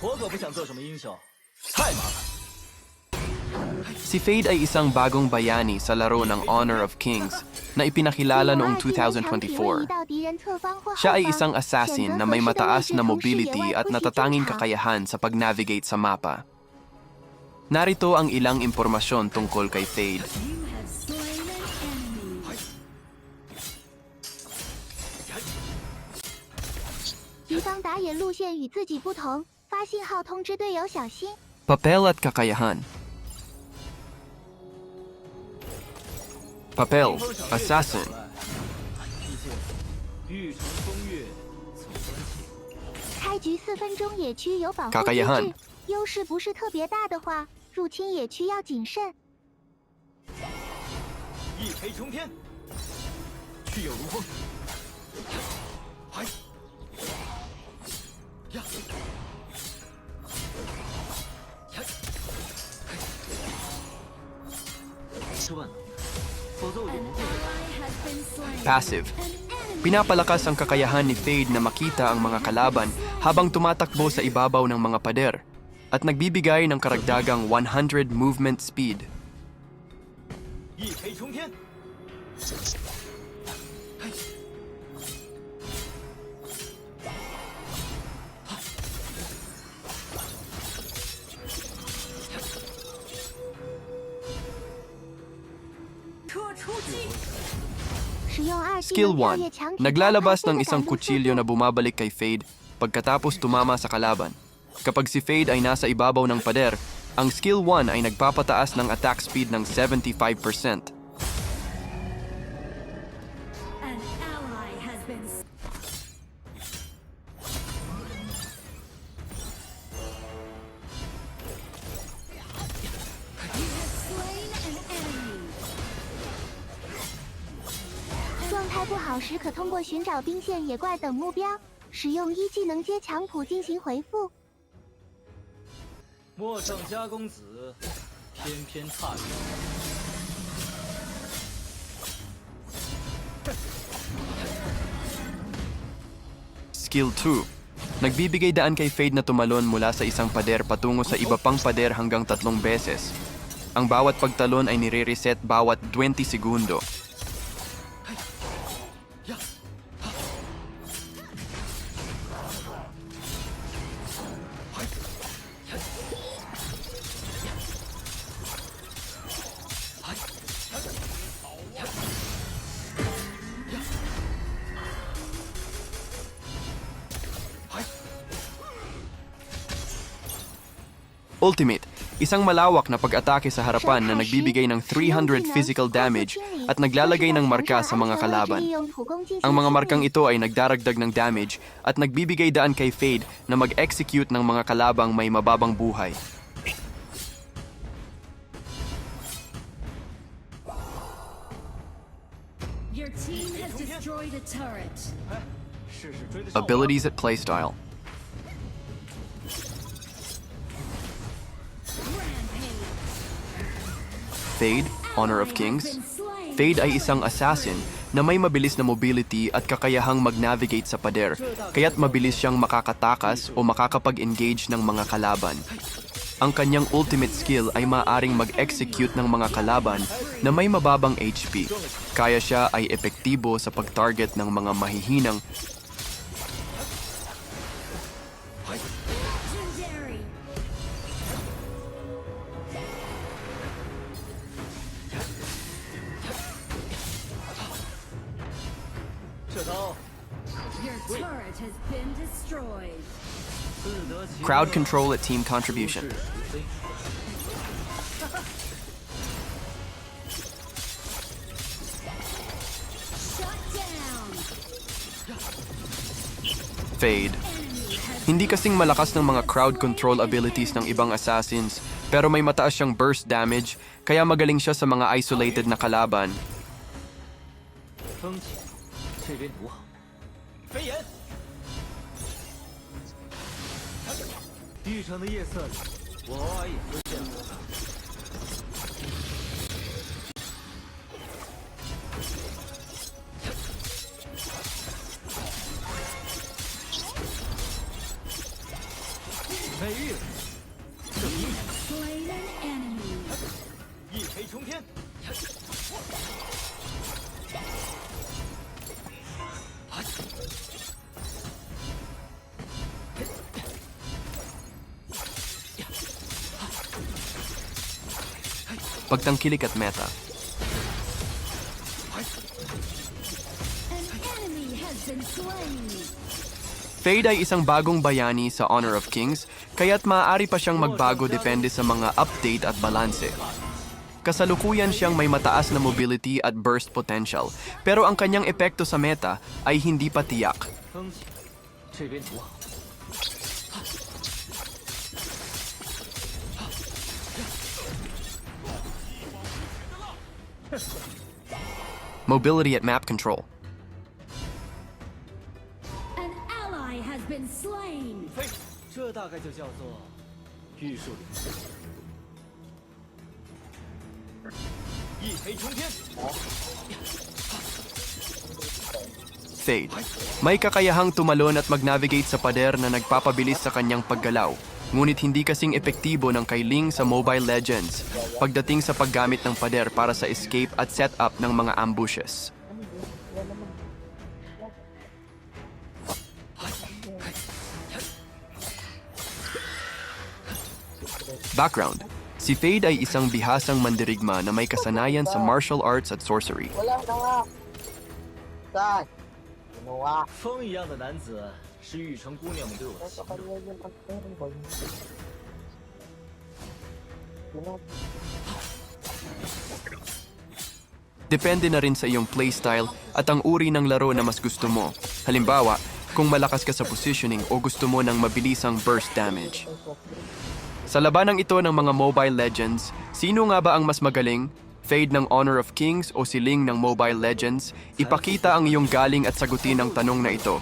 我可不想做什么英雄，太麻烦。 Si Fade ay isang bagong bayani sa laro ng Honor of Kings na ipinakilala noong 2024. Siya ay isang assassin na may mataas na mobility at natatanging kakayahan sa pag-navigate sa mapa. Narito ang ilang impormasyon tungkol kay Fade. You have slain an enemy. 敌方打野路线与自己不同， 发信号通知队友小心。Papel at kakayahan. Papel, assassin. 开局四分钟野区有保护机 Kakayahan 制，优势不是特别大的话，入侵野区要谨慎。一飞冲天，去有如风。嗨，呀，Passive. Pinapalakas ang kakayahan ni Fade na makita ang mga kalaban habang tumatakbo sa ibabaw ng mga pader at nagbibigay ng karagdagang 100 movement speed. Skill 1. Naglalabas ng isang kutsilyo na bumabalik kay Fade pagkatapos tumama sa kalaban. Kapag si Fade ay nasa ibabaw ng pader, ang skill 1 ay nagpapataas ng attack speed ng 75%. 时，可通过寻找兵线、野怪等目标，使用一技能接强谱进行回复。陌上家公子，偏偏差远。Skill 2. Nagbibigay daan kay Fade na tumalon mula sa isang pader patungo sa iba pang pader hanggang tatlong beses. Ang bawat pagtalon ay nire-reset bawat 20 segundo. Ultimate, isang malawak na pag-atake sa harapan na nagbibigay ng 300 physical damage at naglalagay ng marka sa mga kalaban. Ang mga markang ito ay nagdaragdag ng damage at nagbibigay daan kay Fade na mag-execute ng mga kalabang may mababang buhay. Abilities at playstyle. Fade, Honor of Kings. Fade ay isang assassin na may mabilis na mobility at kakayahang mag-navigate sa pader, kaya't mabilis siyang makakatakas o makakapag-engage ng mga kalaban. Ang kanyang ultimate skill ay maaring mag-execute ng mga kalaban na may mababang HP. Kaya siya ay epektibo sa pag-target ng mga mahihinang turret has been destroyed. Crowd control at team contribution. Fade. Hindi kasing malakas ng mga crowd control abilities ng ibang assassins, pero may mataas siyang burst damage, kaya magaling siya sa mga isolated na kalaban. 飞檐。地上的夜色里，我偶尔也会见过的。美玉。Pagtangkilik at meta. Fade ay isang bagong bayani sa Honor of Kings, kaya't maaari pa siyang magbago depende sa mga update at balanse. Kasalukuyan siyang may mataas na mobility at burst potential, pero ang kanyang epekto sa meta ay hindi pa tiyak. Mobility at map control. An ally has been slain. 飞，这大概就叫做玉树临风。一飞冲天， Fade. May kakayahang tumalon at mag-navigate sa pader na nagpapabilis sa kanyang paggalaw. Ngunit hindi kasing epektibo ng kay Ling sa Mobile Legends pagdating sa paggamit ng pader para sa escape at setup ng mga ambushes. Background Si Fade ay isang bihasang mandirigma na may kasanayan sa martial arts at sorcery. Wala na nga. Saan? Ginawa. 风一样的男子 是玉成姑娘们对我的 Sa 形容。 kanya yun ang meron ba yun? Ginawa. Depende na rin sa iyong playstyle at ang uri ng laro na mas gusto mo. Halimbawa, kung malakas ka sa positioning o gusto mo ng mabilisang burst damage. Sa labanang ito ng mga Mobile Legends, sino nga ba ang mas magaling? Fade ng Honor of Kings o si Ling ng Mobile Legends? Ipakita ang iyong galing at sagutin ang tanong na ito.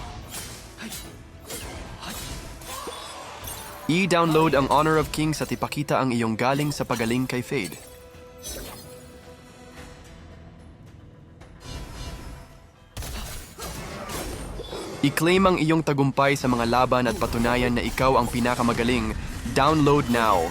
I-download ang Honor of Kings at ipakita ang iyong galing sa pagaling kay Fade. I-claim ang iyong tagumpay sa mga laban at patunayan na ikaw ang pinakamagaling. Download now.